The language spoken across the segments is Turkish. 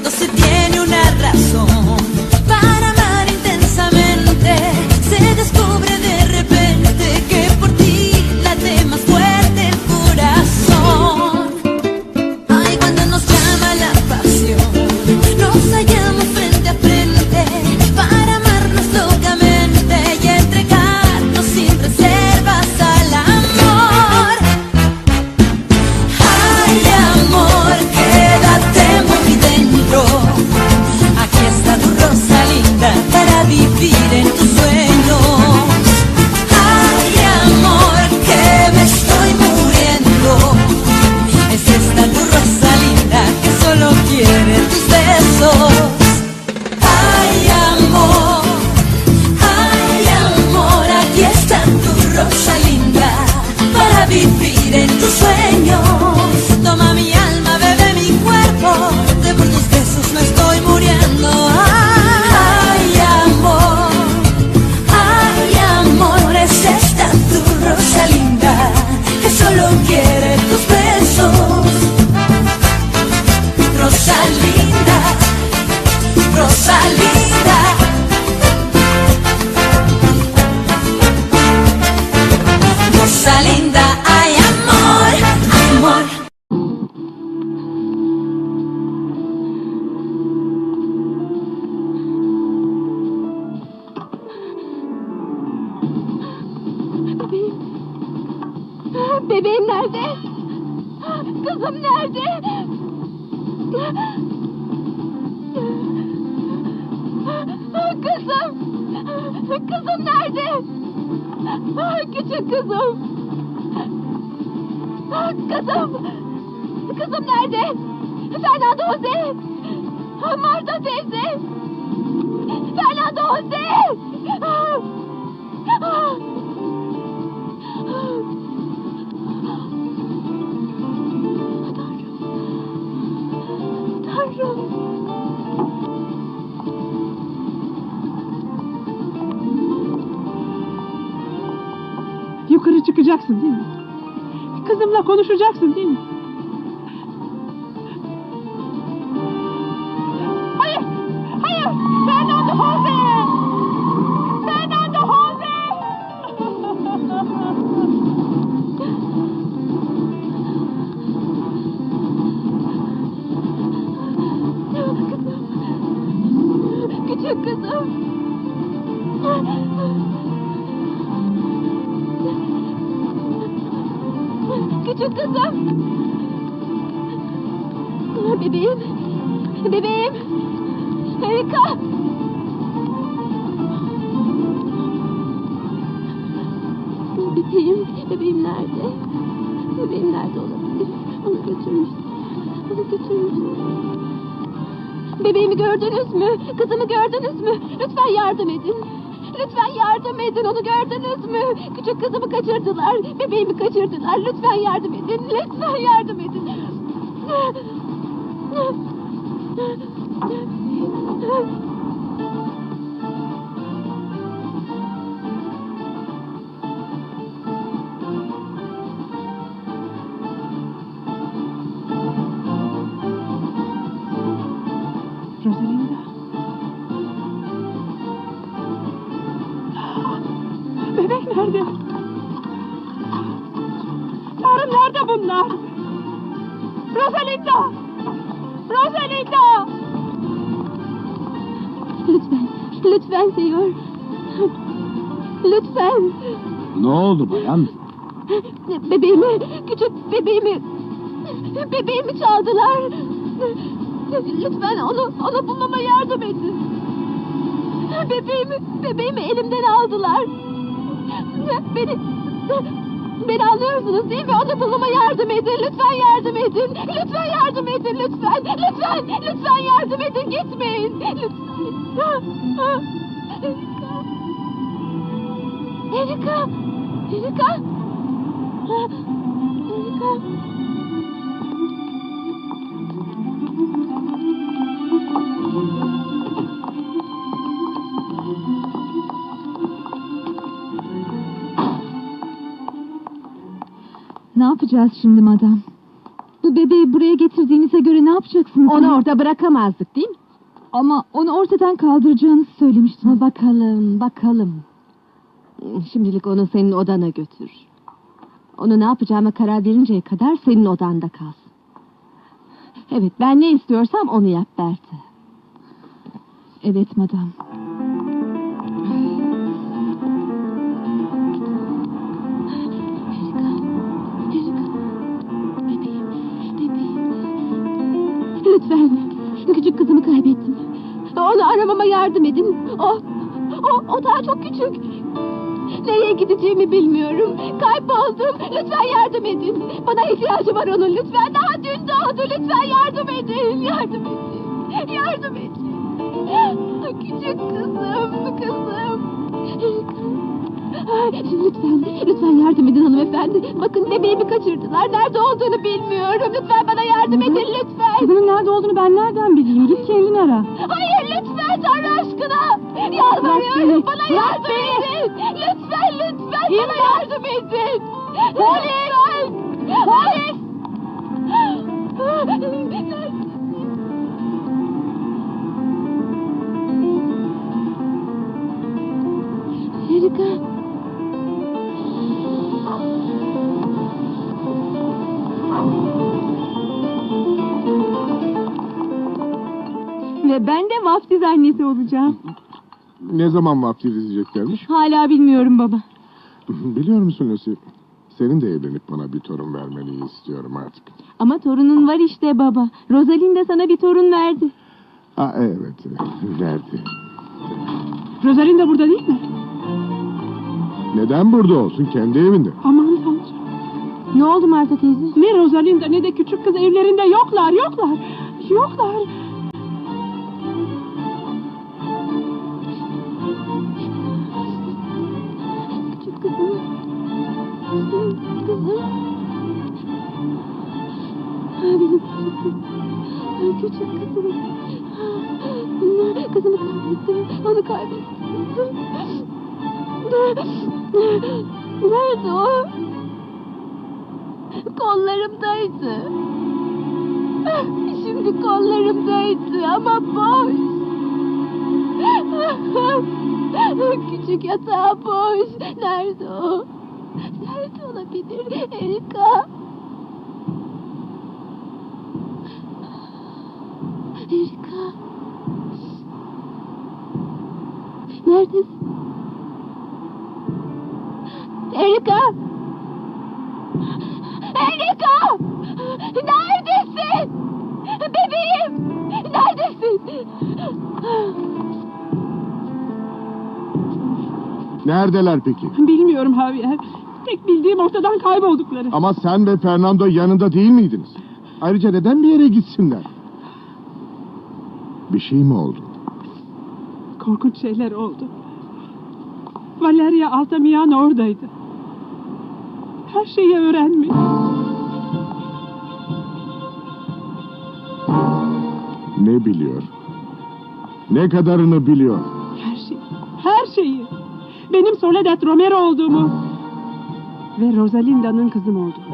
cuando se tiene una razón Kızım. Kızım nerede? Fernando Jose. Marta teyze. Fernando Jose. Tanrım. Yukarı çıkacaksın değil mi? Kızımla konuşacaksın değil mi? Bebeğimi gördünüz mü? Kızımı gördünüz mü? Lütfen yardım edin. Lütfen yardım edin. Onu gördünüz mü? Küçük kızımı kaçırdılar. Bebeğimi kaçırdılar. Lütfen yardım edin. Lütfen yardım edin. Rosalinda. nerede bunlar? Rosalinda! Rosalinda! Lütfen. Lütfen Seyor. Lütfen. Ne oldu bayan? Bebeğimi, küçük bebeğimi, bebeğimi çaldılar. Lütfen onu, onu bulmama yardım edin. Bebeğimi, bebeğimi elimden aldılar. Beni, beni anlıyorsunuz değil mi? Onu bulmama yardım edin. Lütfen yardım edin. Lütfen yardım edin. Lütfen, lütfen, lütfen yardım edin. Gitmeyin. Lütfen. Erika. Erika. Erika. Yapacağız şimdi madam? Bu Bebeği buraya getirdiğinize göre ne yapacaksınız? Onu orada bırakamazdık değil mi? Ama onu ortadan kaldıracağınızı söylemiştiniz. Bakalım, bakalım. Şimdilik onu senin odana götür. Onu ne yapacağıma karar verinceye kadar senin odanda kalsın. Evet, ben ne istiyorsam onu yap Berta. Evet, madam. Lütfen, küçük kızımı kaybettim. Onu aramama yardım edin. O, o, o daha çok küçük. Nereye gideceğimi bilmiyorum. Kayboldum. Lütfen yardım edin. Bana ihtiyacı var onun lütfen. Daha dün doğdu. Lütfen yardım edin. Yardım edin. Yardım edin. Küçük kızım, kızım. Lütfen, lütfen yardım edin hanımefendi. Bakın bebeğimi kaçırdılar. Nerede olduğunu bilmiyorum. Lütfen bana yardım edin lütfen. Kızının nerede olduğunu ben nereden bileyim? Git kendin ara. Hayır lütfen Tanrı aşkına. Yalvarıyorum bana yardım edin. Lütfen lütfen bana yardım edin. Polis. Polis. Erika. Ve ben de vaftiz annesi olacağım. Ne zaman vaftiz edeceklermiş? Hala bilmiyorum baba. Biliyor musun Lucy? Senin de evlenip bana bir torun vermeni istiyorum artık. Ama torunun var işte baba. Rosalinda sana bir torun verdi. Ha evet, verdi. Rosalinda burada değil mi? Neden burada olsun? Kendi evinde. Aman tanrım. Ne oldu Marta teyze? Ne Rosalinda ne de küçük kız evlerinde yoklar, yoklar. Yoklar. Küçük kızım. Ha, Kızımı kaybettim. Onu kaybettim. Nerede o? Kollarımdaydı. Şimdi kollarımdaydı ama boş. Küçük yatağı boş. Nerede o? Nerede olabilir? Erika. Erika. Neredesin? Erika. Erika! Neredesin? Bebeğim! Neredesin? Neredeler peki? Bilmiyorum Javier. Tek bildiğim ortadan kayboldukları. Ama sen ve Fernando yanında değil miydiniz? Ayrıca neden bir yere gitsinler? Bir şey mi oldu? Korkunç şeyler oldu. Valeria Altamirano oradaydı. Her şeyi öğrenmiş. Ne biliyor? Ne kadarını biliyor? Her şeyi. Her şeyi. Benim Soledad Romero olduğumu. Ve Rosalinda'nın kızım olduğumu.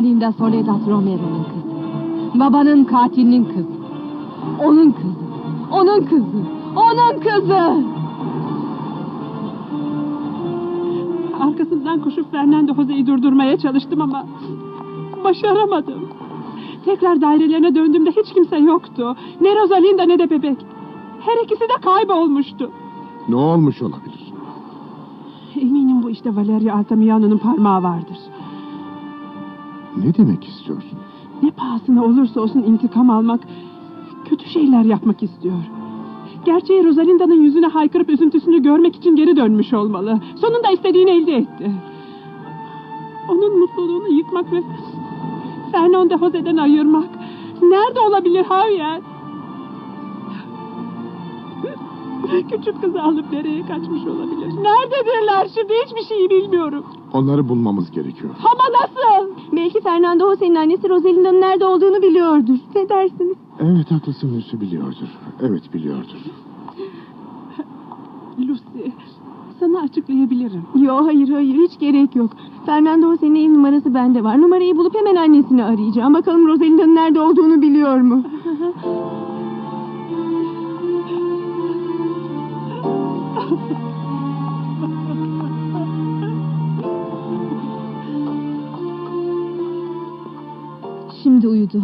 Rosalinda Soledad Romero'nun kızı. Babanın katilinin kızı. Onun kızı. Onun kızı. Onun kızı. Arkasından koşup Fernando Jose'yi durdurmaya çalıştım ama başaramadım. Tekrar dairelerine döndüğümde hiç kimse yoktu. Ne Rosalinda ne de bebek. Her ikisi de kaybolmuştu. Ne olmuş olabilir? Eminim bu işte Valeria Altamirano'nun parmağı vardır. Ne demek istiyorsun? Ne pahasına olursa olsun intikam almak, kötü şeyler yapmak istiyor. Gerçeği Rosalinda'nın yüzüne haykırıp üzüntüsünü görmek için geri dönmüş olmalı. Sonunda istediğini elde etti. Onun mutluluğunu yıkmak ve Fernando Jose'den ayırmak. Nerede olabilir Javier? Küçük kızı alıp nereye kaçmış olabilir? Nerededirler şimdi hiçbir şeyi bilmiyorum. Onları bulmamız gerekiyor. Ama nasıl? Belki Fernando Jose'nin annesi Rosalinda'nın nerede olduğunu biliyordur. Ne dersiniz? Evet haklısın Lucy biliyordur. Evet biliyordur. Lucy, sana açıklayabilirim. Yo hayır hayır hiç gerek yok. Fernando Jose'nin ev numarası bende var. Numarayı bulup hemen annesini arayacağım. Bakalım Rosalinda'nın nerede olduğunu biliyor mu? uyudu.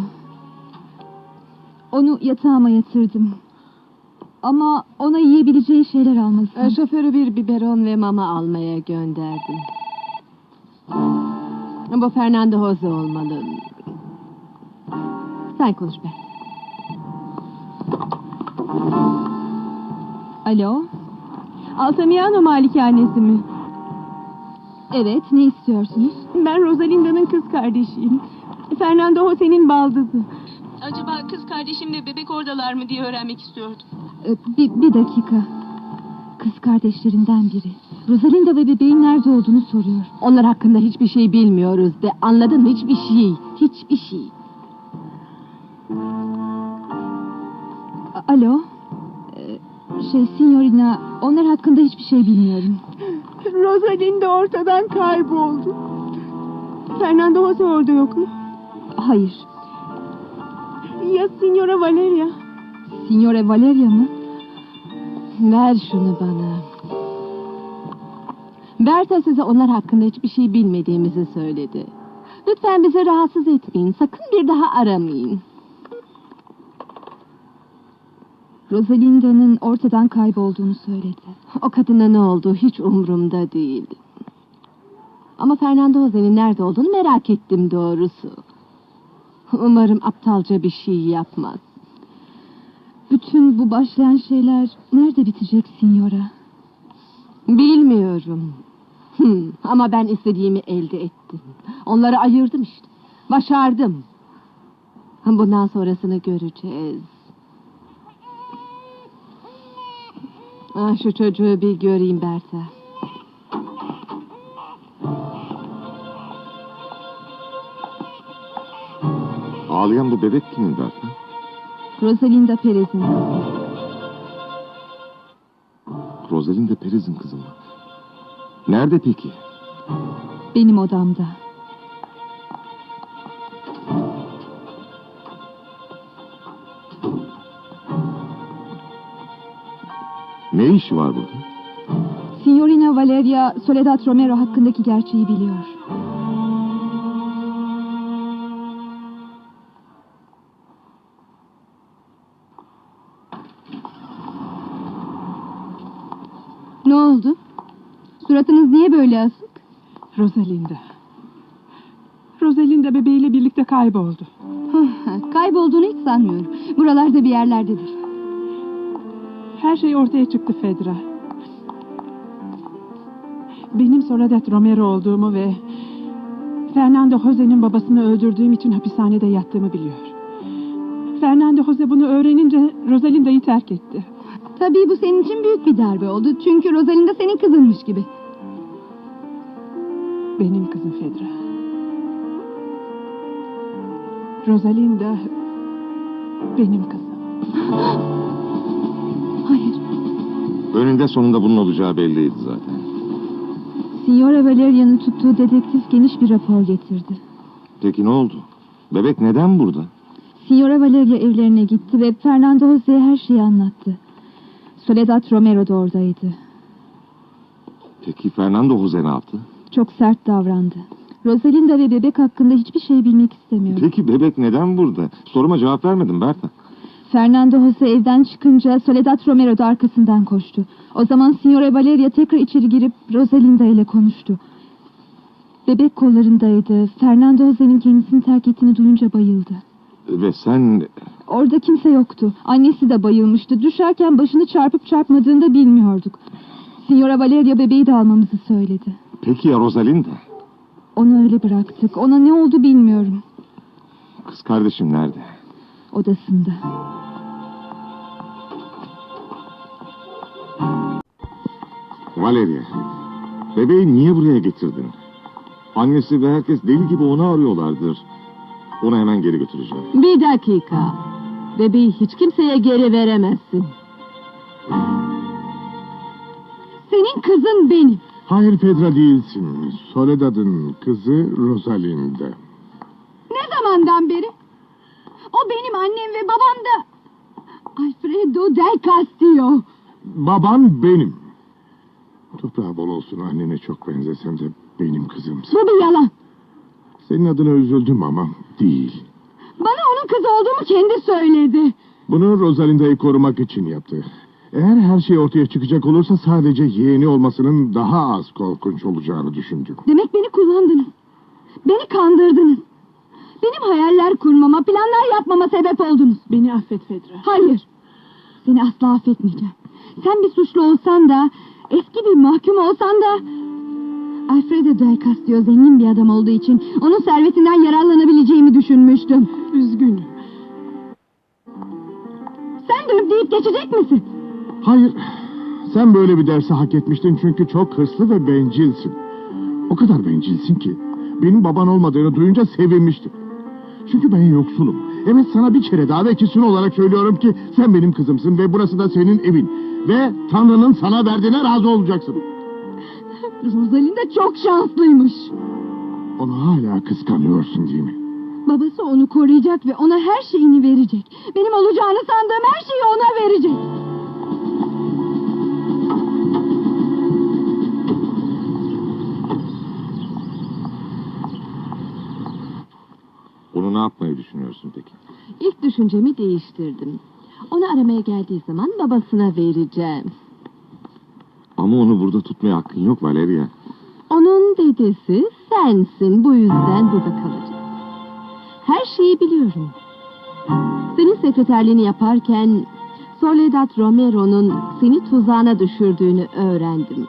Onu yatağıma yatırdım. Ama ona yiyebileceği şeyler almalısın. Ee, Şoförü bir biberon ve mama almaya gönderdim. Bu Fernando Jose olmalı. Sen konuş be. Alo? Altamirano malikanesi mi? Evet, ne istiyorsunuz? Ben Rosalinda'nın kız kardeşiyim. Fernando Jose'nin baldızı. Acaba kız kardeşim ve bebek oradalar mı diye öğrenmek istiyordum. Ee, bir, bir dakika. Kız kardeşlerinden biri. Rosalinda ve bebeğin nerede olduğunu soruyor. Onlar hakkında hiçbir şey bilmiyoruz de. Anladın mı? Hiçbir şey. Hiçbir şey. Alo? Ee, şey, signorina, onlar hakkında hiçbir şey bilmiyorum. Rosalinda ortadan kayboldu. Fernando Jose orada yok mu? Hayır. Ya Signora Valeria? Signore Valeria mı? Ver şunu bana. Berta size onlar hakkında hiçbir şey bilmediğimizi söyledi. Lütfen bizi rahatsız etmeyin. Sakın bir daha aramayın. Rosalinda'nın ortadan kaybolduğunu söyledi. O kadına ne oldu hiç umurumda değil. Ama Fernando Jose'nin nerede olduğunu merak ettim doğrusu. Umarım aptalca bir şey yapmaz. Bütün bu başlayan şeyler nerede bitecek Signora? Bilmiyorum. Hmm, ama ben istediğimi elde ettim. Onları ayırdım işte. Başardım. Bundan sonrasını göreceğiz. Ah, şu çocuğu bir göreyim Berta. Ağlayan bu bebek kimin Berta? Rosalinda Perez'in. Rosalinda Perez'in kızı mı? Nerede peki? Benim odamda. Ne işi var burada? Signorina Valeria Soledad Romero hakkındaki gerçeği biliyor. Rosalinda. Rosalinda bebeğiyle birlikte kayboldu. Kaybolduğunu hiç sanmıyorum. Buralarda bir yerlerdedir. Her şey ortaya çıktı Fedra. Benim Soledad Romero olduğumu ve Fernando Jose'nin babasını öldürdüğüm için hapishanede yattığımı biliyor. Fernando Jose bunu öğrenince Rosalinda'yı terk etti. Tabii bu senin için büyük bir darbe oldu. Çünkü Rosalinda senin kızınmış gibi. Benim kızım Fedra. Rosalinda benim kızım. Hayır. Önünde sonunda bunun olacağı belliydi zaten. Signora Valeria'nın tuttuğu dedektif geniş bir rapor getirdi. Peki ne oldu? Bebek neden burada? Signora Valeria evlerine gitti ve Fernando Jose'ye her şeyi anlattı. Soledad Romero da oradaydı. Peki Fernando Jose ne yaptı? Çok sert davrandı. Rosalinda ve bebek hakkında hiçbir şey bilmek istemiyor. Peki bebek neden burada? Soruma cevap vermedin Berta. Fernando Jose evden çıkınca Soledad Romero da arkasından koştu. O zaman Signora Valeria tekrar içeri girip Rosalinda ile konuştu. Bebek kollarındaydı. Fernando Jose'nin kendisini terk ettiğini duyunca bayıldı. Ve sen Orada kimse yoktu. Annesi de bayılmıştı. Düşerken başını çarpıp çarpmadığını da bilmiyorduk. Signora Valeria bebeği de almamızı söyledi. Peki ya Rosalinda? Onu öyle bıraktık. Ona ne oldu bilmiyorum. Kız kardeşim nerede? Odasında. Valeria, bebeği niye buraya getirdin? Annesi ve herkes deli gibi onu arıyorlardır. Onu hemen geri götüreceğim. Bir dakika. Bebeği hiç kimseye geri veremezsin. Senin kızın benim. Hayır Fedra değilsin. Soledad'ın kızı Rosalinda. Ne zamandan beri? O benim annem ve babam da. Alfredo del Castillo. Baban benim. Toprağı bol olsun annene çok benzesem de benim kızımsın. Bu bir yalan. Senin adına üzüldüm ama değil. Bana onun kızı olduğumu kendi söyledi. Bunu Rosalinda'yı korumak için yaptı. Eğer her şey ortaya çıkacak olursa sadece yeğeni olmasının daha az korkunç olacağını düşündüm. Demek beni kullandınız. Beni kandırdınız. Benim hayaller kurmama, planlar yapmama sebep oldunuz. Beni affet Fedra. Hayır. Seni asla affetmeyeceğim. Sen bir suçlu olsan da, eski bir mahkum olsan da... Alfredo Del Castillo zengin bir adam olduğu için onun servetinden yararlanabileceğimi düşünmüştüm. Üzgünüm. Sen dönüp deyip geçecek misin? Hayır, sen böyle bir dersi hak etmiştin çünkü çok hırslı ve bencilsin. O kadar bencilsin ki benim baban olmadığını duyunca sevinmiştim. Çünkü ben yoksulum. Evet sana bir kere daha ve kesin olarak söylüyorum ki sen benim kızımsın ve burası da senin evin. Ve Tanrı'nın sana verdiğine razı olacaksın. Rosalinda çok şanslıymış. Onu hala kıskanıyorsun değil mi? Babası onu koruyacak ve ona her şeyini verecek. Benim olacağını sandığım düşüncemi değiştirdim. Onu aramaya geldiği zaman babasına vereceğim. Ama onu burada tutmaya hakkın yok Valeria. Onun dedesi sensin. Bu yüzden burada kalacak. Her şeyi biliyorum. Senin sekreterliğini yaparken Soledad Romero'nun seni tuzağına düşürdüğünü öğrendim.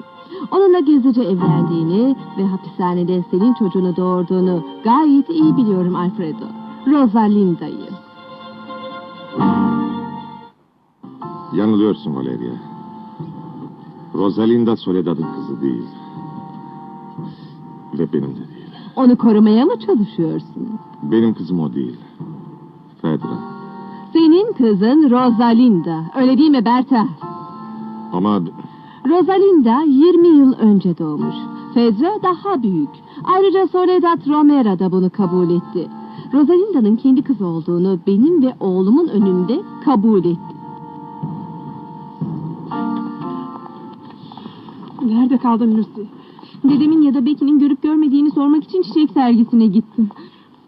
Onunla gizlice evlendiğini ve hapishanede senin çocuğunu doğurduğunu gayet iyi biliyorum Alfredo. Rosalinda'yı. Yanılıyorsun Valeria. Rosalinda Soledad'ın kızı değil. Ve benim de değil. Onu korumaya mı çalışıyorsun? Benim kızım o değil. Fedra. Senin kızın Rosalinda. Öyle değil mi Berta? Ama Rosalinda 20 yıl önce doğmuş. Fedra daha büyük. Ayrıca Soledad Romero da bunu kabul etti. Rosalinda'nın kendi kızı olduğunu benim ve oğlumun önünde kabul etti. Nerede kaldın Lucy? Dedemin ya da Becky'nin görüp görmediğini sormak için çiçek sergisine gittim.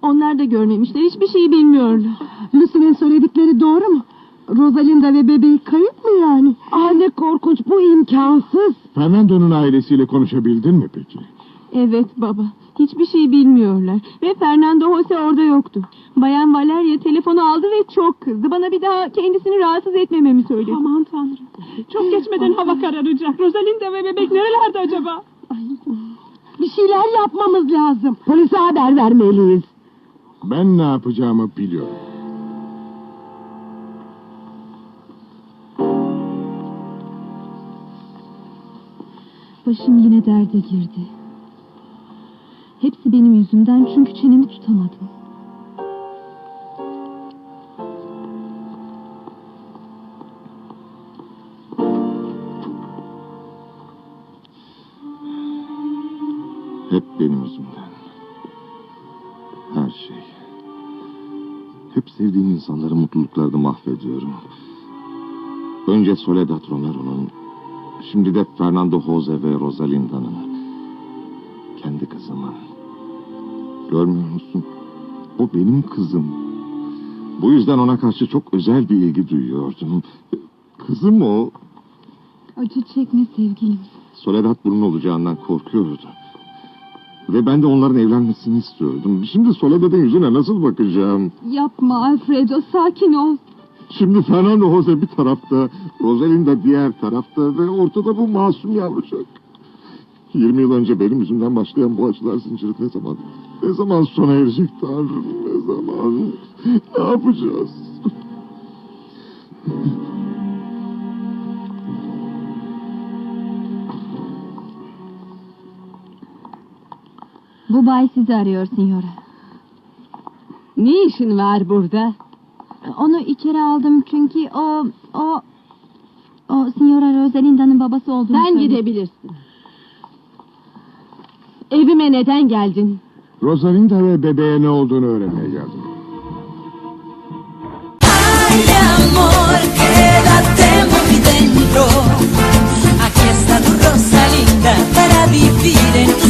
Onlar da görmemişler, hiçbir şeyi bilmiyorlar. Lucy'nin söyledikleri doğru mu? Rosalinda ve bebeği kayıp mı yani? Ah ne korkunç bu imkansız. Fernando'nun ailesiyle konuşabildin mi peki? Evet baba, hiçbir şey bilmiyorlar. Ve Fernando Jose orada yoktu. Bayan Valeria telefonu aldı ve çok kızdı. Bana bir daha kendisini rahatsız etmememi söyledi. Aman tanrım. Çok geçmeden hava kararacak. Rosalinda ve bebek nerelerde acaba? Bir şeyler yapmamız lazım. Polise haber vermeliyiz. Ben ne yapacağımı biliyorum. Başım yine derde girdi. Hepsi benim yüzümden çünkü çenemi tutamadım. hep benim yüzümden. Her şey. Hep sevdiğim insanları mutluluklarda mahvediyorum. Önce Soledad Romero'nun, şimdi de Fernando Jose ve Rosalinda'nın. Kendi kızımın. Görmüyor musun? O benim kızım. Bu yüzden ona karşı çok özel bir ilgi duyuyordum. Kızım o. Acı çekme sevgilim. Soledad bunun olacağından korkuyordu. Ve ben de onların evlenmesini istiyordum. Şimdi Soledad'ın yüzüne nasıl bakacağım? Yapma Alfredo sakin ol. Şimdi Fernando Jose bir tarafta, Rosalinda diğer tarafta ve ortada bu masum yavrucak. 20 yıl önce benim yüzümden başlayan bu acılar zinciri ne zaman, ne zaman sona erecek Tanrım, ne zaman, ne yapacağız? Bu bay sizi arıyor signora. Ne işin var burada? Onu içeri aldım çünkü o... o... O signora Rosalinda'nın babası olduğunu Sen söyledi. gidebilirsin. Evime neden geldin? Rosalinda ve bebeğe ne olduğunu öğrenmeye geldim. Ay amor, quédate muy dentro. Aquí está tu Rosalinda para vivir en tu.